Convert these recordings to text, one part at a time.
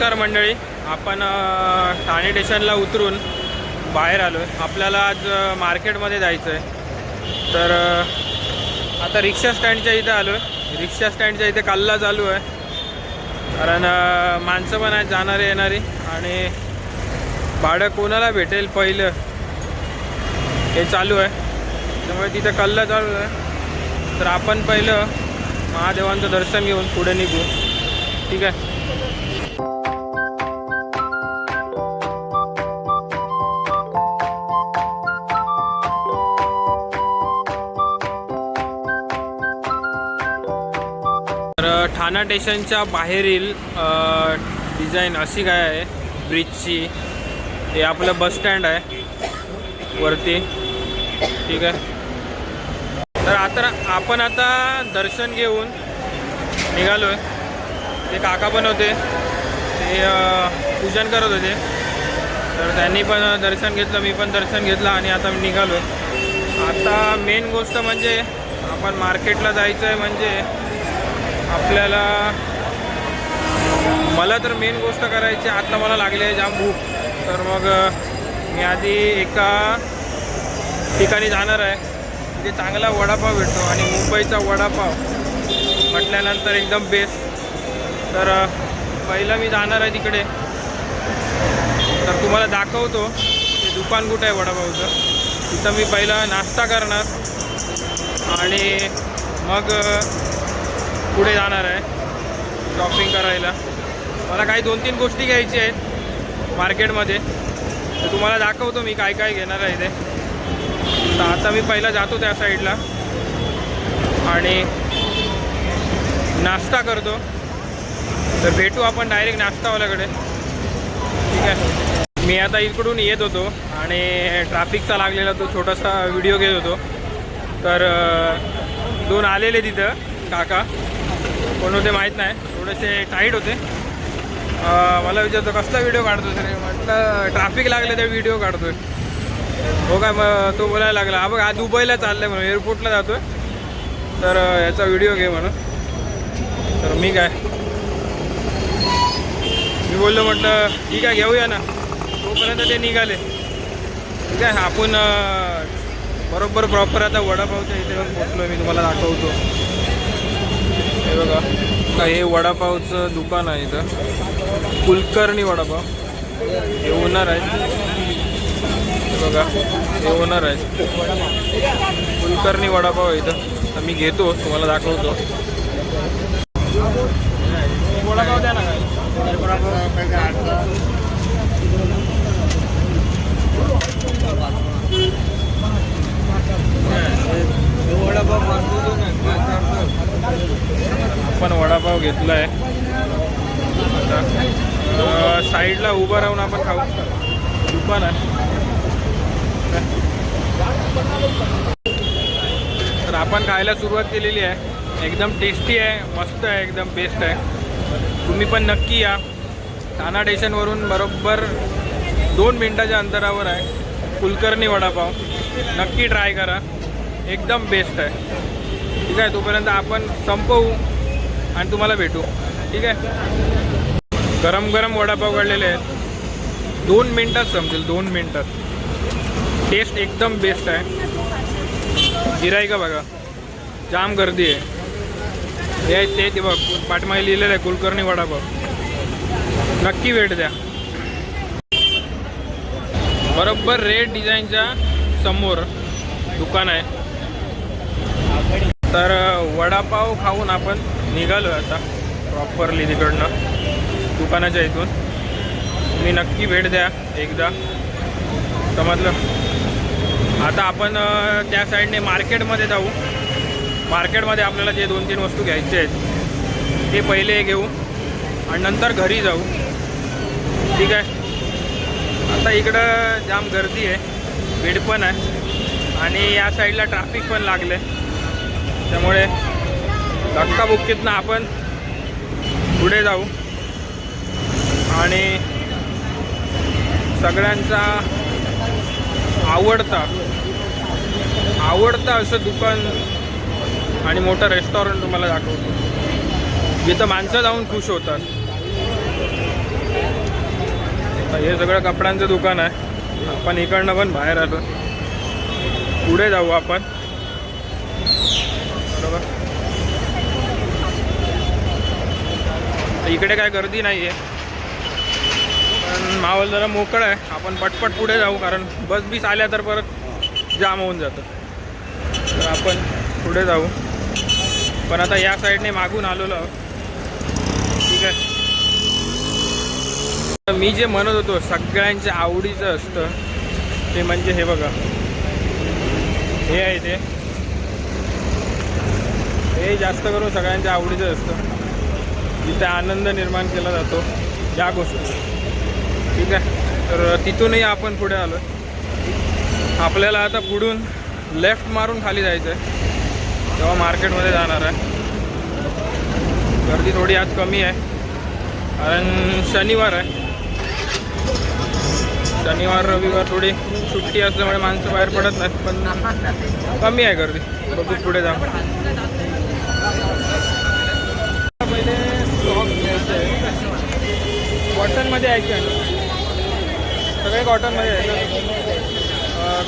नमस्कार मंडळी. आपण ठाणे स्टेशनला उतरून बाहेर आलो आहे आपल्याला आज मार्केटमध्ये जायचं आहे तर आता रिक्षा स्टँडच्या इथे आलो आहे रिक्षा स्टँडच्या इथे कल्ला चालू आहे. कारण माणसं पण आहेत जाणारी येणारी. आणि भाडं कोणाला भेटेल पहिलं हे चालू आहे. त्यामुळे तिथं कल्ला चालू आहे. तर आपण पहिलं महादेवांचं दर्शन घेऊन पुढे निघू. ठीक आहे? ठाणा स्टेशनच्या बाहेरील डिझाईन अशी काय आहे? ब्रिजची हे आपलं बस स्टँड आहे. वरती. ठीक आहे? तर आता आपण आता दर्शन घेऊन निघालो आहे ते काका पण होते. ते पूजन करत होते. तर त्यांनी पण दर्शन घेतलं मी पण दर्शन घेतलं आणि आता मी निघालो आहे आता मेन गोष्ट म्हणजे आपण मार्केटला जायचं आहे म्हणजे आपल्याला मला तर मेन गोष्ट करायची आता मला लागली आहे जाम भूक तर मग मी आधी एका ठिकाणी जाणार आहे. तिथे चांगला वडापाव भेटतो आणि मुंबईचा वडापाव म्हटल्यानंतर एकदम बेस्ट तर पहिलं मी जाणार आहे तिकडे. तर तुम्हाला दाखवतो ते दुकान कुठं आहे वडापावचं. तिथं मी पहिला नाश्ता करणार. आणि मग पुढे जाणार आहे. शॉपिंग करायला. मला काही दोन तीन गोष्टी घ्यायची आहेत मार्केटमध्ये. तर तुम्हाला दाखवतो मी काय काय घेणार आहे ते तर आता मी पहिला जातो त्या साईडला. आणि नाश्ता करतो. तर भेटू आपण डायरेक्ट नाश्तावाल्याकडे. ठीक आहे. मी आता इकडून येत होतो आणि ट्रॅफिकचा लागलेला तो छोटासा व्हिडिओ घेत होतो. तर दोन आलेले तिथं काका. कोण होते माहीत नाही. थोडेसे टाईट होते. मला विचारतो कसला व्हिडिओ काढतो सर म्हटलं ट्रॅफिक लागलं त्या व्हिडिओ काढतोय. हो काय मग तो बोलायला लागला हा बघ आज दुबईला आहे म्हणून एअरपोर्टला जातोय. तर याचा व्हिडिओ घे म्हणून. तर मी काय? मी बोललो म्हटलं ठीक आहे घेऊया ना. तोपर्यंत ते निघाले. ठीक आहे आपण बरोबर प्रॉपर आता वडापावच्या इथे पण पोचलो मी तुम्हाला दाखवतो. हे बघा. हे वडापावचं दुकान आहे इथं. कुलकर्णी वडापाव. हे ओनर आहे बघा. हे ओनर आहे कुलकर्णी वडापाव आहे इथं. आम्ही मी घेतो तुम्हाला दाखवतो. वडापाव द्या ना काय? आपण वडापाव घेतला आहे साईडला उभं राहून आपण खाऊ. दुकान आहे. तर आपण खायला सुरुवात केलेली आहे. एकदम टेस्टी आहे मस्त आहे एकदम बेस्ट आहे. तुम्ही पण नक्की या. ठाणा स्टेशनवरून बरोबर दोन मिनटाच्या अंतरावर आहे. कुलकर्णी वडापाव. नक्की ट्राय करा. एकदम बेस्ट आहे. ठीक आहे तोपर्यंत आपण संपवू आणि तुम्हाला भेटू. ठीक आहे? गरम गरम वडापाव काढलेले आहेत. दोन मिनटात समजेल दोन मिनटात. टेस्ट एकदम बेस्ट आहे. गिरायका बघा? जाम गर्दी आहे. हे ते ते बघ पाठमागे लिहिलेलं आहे कुलकर्णी वडापाव. नक्की भेट द्या. बरोबर रेड डिझाईनच्या समोर दुकान आहे. तर वडापाव खाऊन आपण निघालो आता प्रॉपरली तिकडनं दुकानाच्या इथून. तुम्ही नक्की भेट द्या एकदा. समजलं? आता आपण त्या साईडने मार्केटमध्ये जाऊ. मार्केटमध्ये आपल्याला जे दोन तीन वस्तू घ्यायचे आहेत ते पहिले घेऊ आणि नंतर घरी जाऊ. ठीक आहे? आता इकडं जाम गर्दी आहे भीड पण आहे आणि या साईडला ट्रॅफिक पण लागलं आहे त्यामुळे धक्काबुक्कीतनं आपण पुढे जाऊ. आणि सगळ्यांचा आवडता आवडतं असं दुकान आणि मोठं रेस्टॉरंट तुम्हाला दाखवतो. जिथं माणसं जाऊन खुश होतात. हे सगळं कपड्यांचं दुकान आहे. आपण इकडनं पण बाहेर आलो. पुढे जाऊ आपण. बघा इकडे काय गर्दी नाही आहे पण माहोल जरा मोकळं आहे. आपण पटपट पुढे जाऊ कारण बस बीस आल्या तर परत जाम होऊन जातं. तर आपण पुढे जाऊ. पण आता या साईडने मागून आलेलो आहोत. ठीक आहे. तर मी जे म्हणत होतो सगळ्यांच्या आवडीचं असतं. ते म्हणजे हे बघा. हे आहे ते. हे जास्त करून सगळ्यांच्या आवडीचं असतं. जिथे आनंद निर्माण केला जातो या गोष्टी. ठीक आहे? तर तिथूनही आपण पुढे आलो. आपल्याला आता पुढून लेफ्ट मारून खाली जायचं आहे तेव्हा मार्केटमध्ये जाणार आहे. गर्दी थोडी आज कमी आहे. कारण शनिवार आहे. शनिवार रविवार थोडी सुट्टी असल्यामुळे माणसं बाहेर पडत नाहीत पण कमी आहे गर्दी. बघू पुढे जाऊ पहिले स्टॉक घ्यायचं आहे कॉटनमध्ये आहे की? सगळे कॉटनमध्ये आहे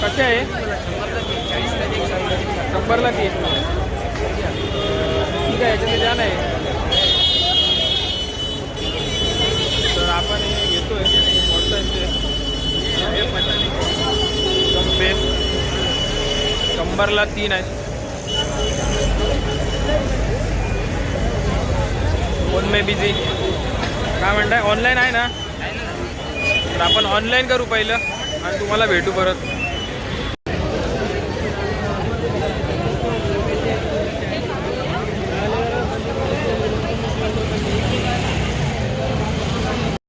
कसे आहे? शंभरला तीस ठीक आहे याच्यामध्ये द्या नाही तर आपण हे आहे कॉटनचे शंभरला तीन आहे फोन मे बिझी. काय म्हणताय? ऑनलाईन आहे ना? तर आपण ऑनलाईन करू पहिलं आणि तुम्हाला भेटू परत.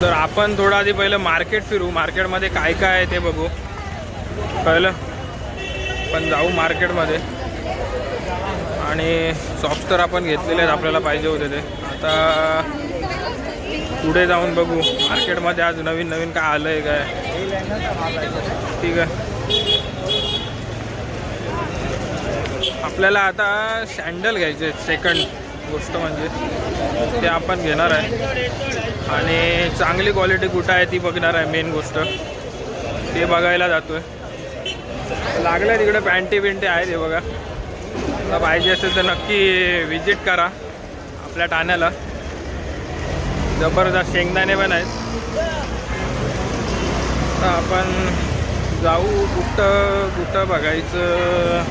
तर आपण थोडं आधी पहिलं मार्केट फिरू. मार्केटमध्ये काय काय आहे ते बघू. कळलं पण जाऊ मार्केटमध्ये आणि सॉफ्ट तर आपण घेतलेले आहेत आपल्याला पाहिजे होते ते. आता पुढे जाऊन बघू. मार्केटमध्ये आज नवीन नवीन काय आलं आहे काय? ठीक आहे. आपल्याला आता सँडल घ्यायचे सेकंड गोष्ट म्हणजे ते आपण घेणार आहे. आणि चांगली क्वालिटी कुठं आहे ती बघणार आहे. मेन गोष्ट. ते बघायला जातोय. लागलं तिकडे पॅन्टी बिंटी आहे ते बघा. पाहिजे असेल तर नक्की व्हिजिट करा. आपल्या ठाण्याला. जबरदस्त शेंगदाणे पण आहेत. तर आपण जाऊ कुठं कुठं बघायचं?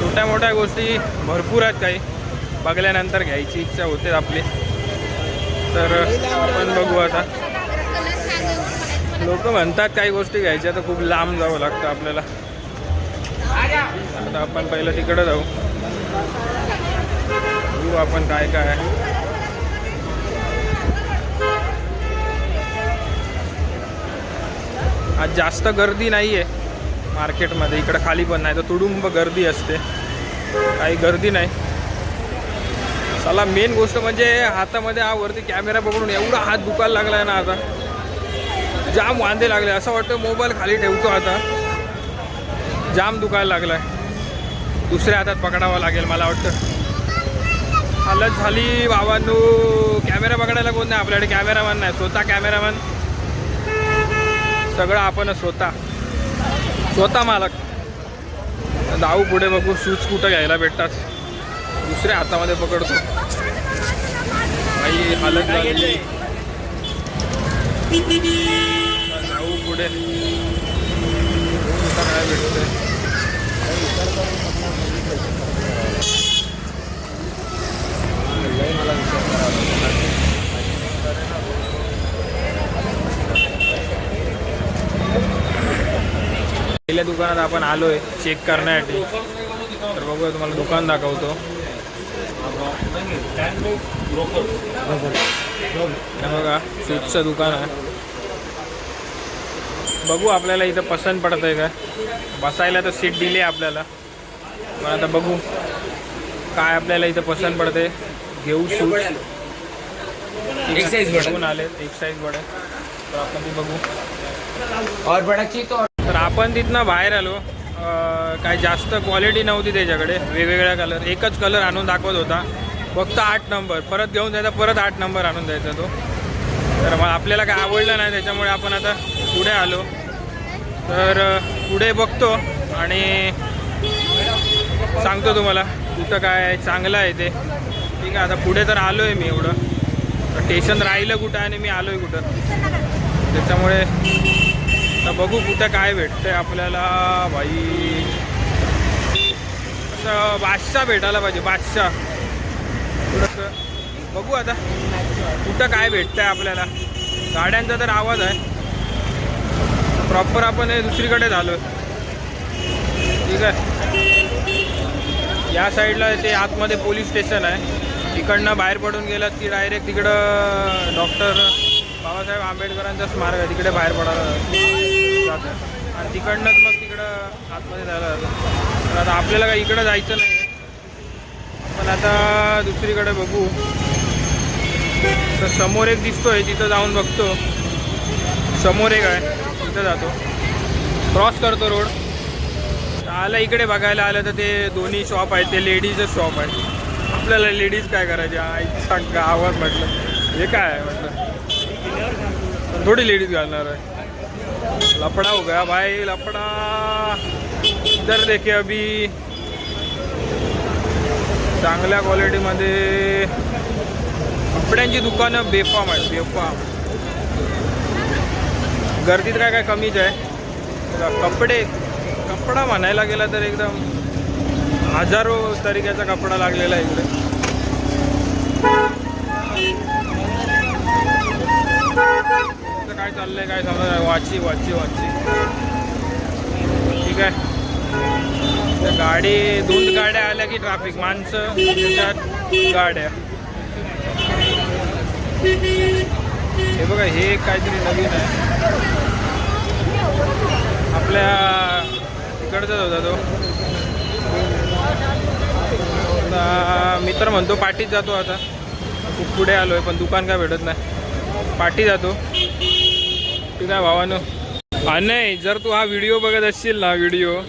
छोट्या मोठ्या गोष्टी भरपूर आहेत काही. बघल्यानंतर घ्यायची इच्छा होते आपली. तर आपण बघू आता. लोक म्हणतात काही गोष्टी घ्यायच्या तर खूप लांब जावं लागतं आपल्याला. आता आपण पहिलं तिकडं जाऊ. बघू आपण काय काय आहे. आज जास्त गर्दी नाही आहे मार्केटमध्ये इकडं खाली पण नाही तर तुडुंब गर्दी असते. काही गर्दी नाही. चला मेन गोष्ट म्हणजे हातामध्ये हा वरती कॅमेरा पकडून एवढा हात दुखायला लागला आहे ना आता. जाम वांदे लागले. असं वाटतं मोबाईल खाली ठेवतो आता. जाम दुखायला लागलाय. दुसऱ्या हातात पकडावं लागेल मला वाटतं. हालत झाली बाबांनो कॅमेरा पकडायला कोण नाही आपल्याकडे. कॅमेरामॅन नाही. स्वतः कॅमेरामॅन. सगळं आपण स्वतः. स्वतः मालक. जाऊ पुढे बघू. शूज कुठं घ्यायला भेटतात. दुसऱ्या हातामध्ये पकडतो. काही हालत झाली. जाऊ पुढे. कुठं काय भेटतंय पहिल्या दुकानात आपण आलोय चेक करण्यासाठी. तर बघूया तुम्हाला दुकान दाखवतो. बघा शूजचं दुकान आहे. बघू आपल्याला इथं पसंत पडत आहे काय बसायला तर सीट दिली आहे आपल्याला. पण आता बघू काय आपल्याला इथं पसंत पडते घेऊ शूज एक आले. एक साईज बडे तर आपण ती बघू. और बड़ा चाहिए तो तर आपण तिथनं बाहेर आलो. काय जास्त क्वालिटी नव्हती त्याच्याकडे. वेगवेगळ्या कलर एकच कलर आणून दाखवत होता. फक्त आठ नंबर परत घेऊन जायचा परत आठ नंबर आणून द्यायचा तो. तर मग आपल्याला काय आवडलं नाही त्याच्यामुळे आपण आता पुढे आलो. तर पुढे बघतो आणि सांगतो तुम्हाला कुठं काय चांगलं आहे ते. ठीक आहे आता पुढे तर आलो आहे मी एवढं. स्टेशन राहिलं कुठं आणि मी आलो आहे कुठं. त्याच्यामुळे आता बघू कुठं काय भेटतं आहे आपल्याला. भाई असं बादशाह भेटायला पाहिजे बादशाह. थोडंसं बघू आता. कुठं काय भेटतंय आपल्याला? गाड्यांचा तर आवाज आहे. प्रॉपर आपण हे दुसरीकडे झालो. ठीक आहे. या साईडला ते आतमध्ये पोलीस स्टेशन आहे. तिकडनं बाहेर पडून गेलं की डायरेक्ट तिकडं डॉक्टर बाबासाहेब आंबेडकरांचा स्मारक आहे. तिकडे बाहेर पडायला जातं आणि तिकडनंच मग तिकडं आतमध्ये जायला जातं तर आता आपल्याला काही इकडं जायचं नाही पण आता दुसरीकडे बघू. तर समोर एक दिसतोय तिथं जाऊन बघतो. समोर एक आहे तिथं जातो. क्रॉस करतो रोड आलं इकडे बघायला आलं तर ते दोन्ही शॉप आहेत ते लेडीजच शॉप आहे आपल्याला लेडीज काय करायची? आईचा गावात म्हटलं. हे काय आहे म्हटलं? थोडी लेडीज घालणार आहे. लपडा हो गया भाई लपडा इधर देखे अभी. चांगल्या क्वालिटीमध्ये कपड्यांची दुकानं बेफाम आहेत बेफाम. गर्दीत काय काय कमीच आहे. कपडे कपडा म्हणायला गेला तर एकदम हजारो तरीक्याचा कपडा लागलेला आहे इकडे. काय चाललंय काय समजा वाची वाची वाची. ठीक आहे. गाडी दोन गाड्या आल्या की ट्रॅफिक माणसं त्याच्यात गाड्या. हे बघा हे काहीतरी नवीन आहे. आपल्या इकडचाच होता तो आता मी तर म्हणतो पाठीत जातो आता. खूप पुढे आलो आहे पण दुकान काय भेटत नाही. पाठी जातो. ठीक आहे भावानं? हा नाही जर तू हा व्हिडिओ बघत असशील ना व्हिडिओ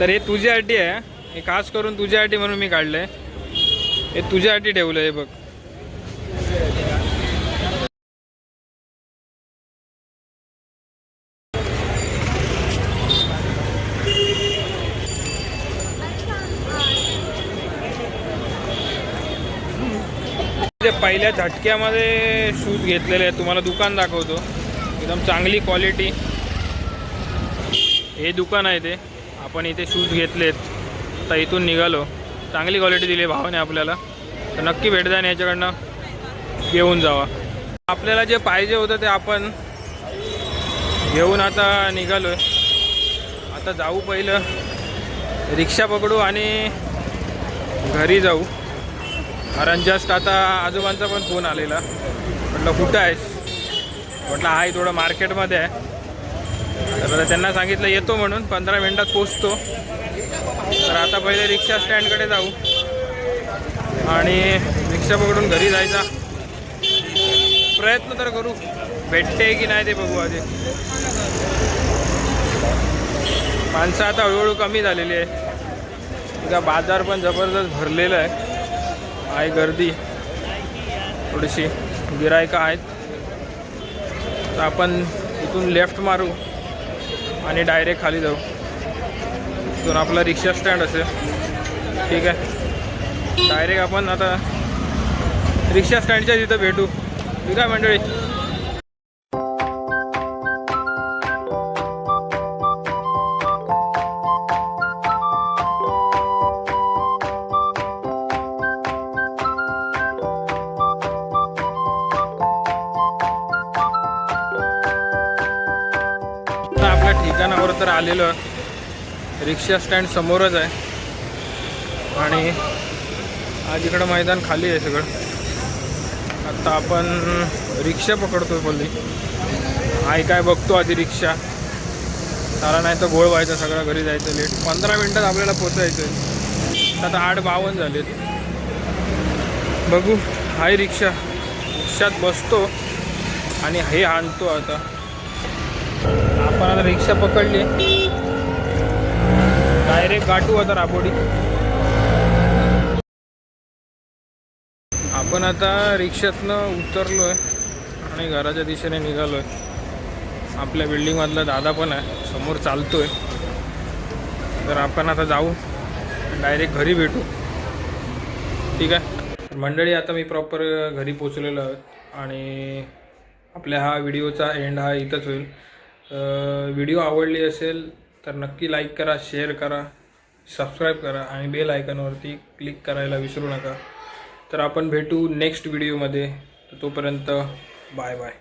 तर हे तुझ्यासाठी आहे. हे खास करून तुझ्यासाठी म्हणून मी काढलं आहे हे तुझ्यासाठी ठेवलं आहे बघ. ते पहिल्या झटक्यामध्ये शूज घेतलेले आहेत. तुम्हाला दुकान दाखवतो. एकदम चांगली क्वालिटी हे दुकान आहे ते. आपण इथे शूज घेतलेत. तर इथून निघालो. चांगली क्वालिटी दिली आहे भावाने आपल्याला. तर नक्की भेट द्या याच्याकडनं घेऊन जावा. आपल्याला जे पाहिजे होतं ते आपण घेऊन आता निघालो आता जाऊ पहिलं. रिक्षा पकडू आणि घरी जाऊ. कारण जस्ट आता आजोबांचा पण फोन आलेला. म्हटलं कुठं आहेस? म्हटलं आहे थोडं मार्केटमध्ये आहे. तर त्यांना सांगितलं येतो म्हणून पंधरा मिनटात पोचतो तर आता पहिले रिक्षा स्टँडकडे जाऊ. आणि रिक्षा पकडून घरी जायचा. प्रयत्न तर करू. भेटते की नाही ते बघू आधी. माणसं आता हळूहळू कमी झालेली आहे. तुझा बाजार पण जबरदस्त भरलेला आहे. आहे गर्दी. थोडीशी गिरायकं आहेत. तर आपण इथून लेफ्ट मारू आणि डायरेक्ट खाली जाऊ. इथून आपला रिक्षा स्टँड असेल. ठीक आहे. डायरेक्ट आपण आता रिक्षा स्टँडच्या तिथं भेटू. ठीक आहे मंडळी? मैदानावर तर आलेलो रिक्षा स्टँड समोरच आहे. आणि आज इकडं मैदान खाली आहे सगळं. आता आपण रिक्षा पकडतो बोलली आई काय बघतो आधी रिक्षा. सारा नाही तर गोळ व्हायचा सगळं घरी जायचं लेट पंधरा मिनटात आपल्याला पोचायचं आहे आता आठ बावन्न झालेत. बघू हाय रिक्षा. रिक्षात बसतो आणि हे आणतो आता. आपण आता रिक्षा पकडली डायरेक्ट गाठू आता राबोडी. आपण आता रिक्षातनं उतरलो आहे आणि घराच्या दिशेने निघालो आहे आपल्या बिल्डिंगमधला दादा पण आहे. समोर चालतो आहे तर आपण आता जाऊ. डायरेक्ट घरी भेटू. ठीक आहे? मंडळी आता मी प्रॉपर घरी पोचलेलो आहे. आणि आपल्या हा व्हिडिओचा एंड हा इथंच होईल. व्हिडिओ आवडली असेल तर नक्की लाईक करा शेअर करा सबस्क्राईब करा आणि बेल आयकॉनवरती क्लिक करायला विसरू नका. तर आपण भेटू नेक्स्ट व्हिडिओमध्ये तर तोपर्यंत बाय बाय